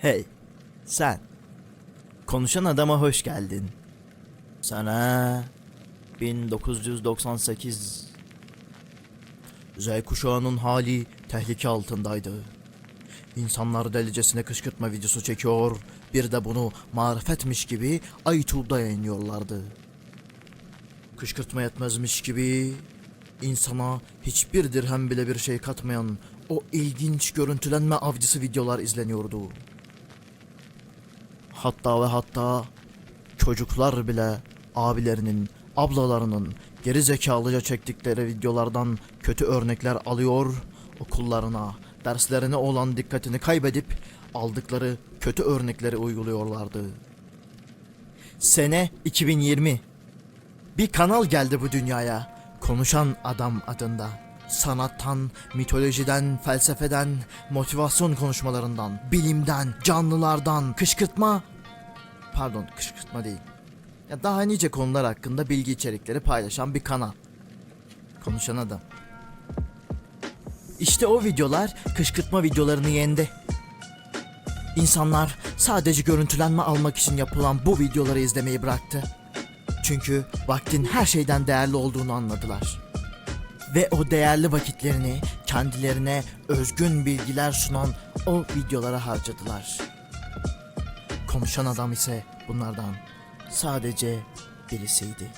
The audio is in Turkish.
Hey, sen. Konuşan adama hoş geldin. Sana 1998 Z kuşağının hali tehlike altındaydı. İnsanlar delicesine kışkırtma videosu çekiyor, bir de bunu marifetmiş gibi YouTube'da yayınlıyorlardı. Kışkırtma yetmezmiş gibi insana hiçbir dirhem bile bir şey katmayan o ilginç görüntülenme avcısı videolar izleniyordu. Hatta ve hatta çocuklar bile abilerinin, ablalarının geri zekalıca çektikleri videolardan kötü örnekler alıyor, okullarına, derslerine olan dikkatini kaybedip aldıkları kötü örnekleri uyguluyorlardı. Sene 2020. Bir kanal geldi bu dünyaya. Konuşan Adam adında. Sanattan, mitolojiden, felsefeden, motivasyon konuşmalarından, bilimden, canlılardan, kışkırtma... Pardon, kışkırtma değil. Ya daha nice konular hakkında bilgi içerikleri paylaşan bir kanal. Konuşan Adam. İşte o videolar kışkırtma videolarını yendi. İnsanlar sadece görüntülenme almak için yapılan bu videoları izlemeyi bıraktı. Çünkü vaktin her şeyden değerli olduğunu anladılar. Ve o değerli vakitlerini kendilerine özgün bilgiler sunan o videolara harcadılar. Konuşan adam ise bunlardan sadece birisiydi.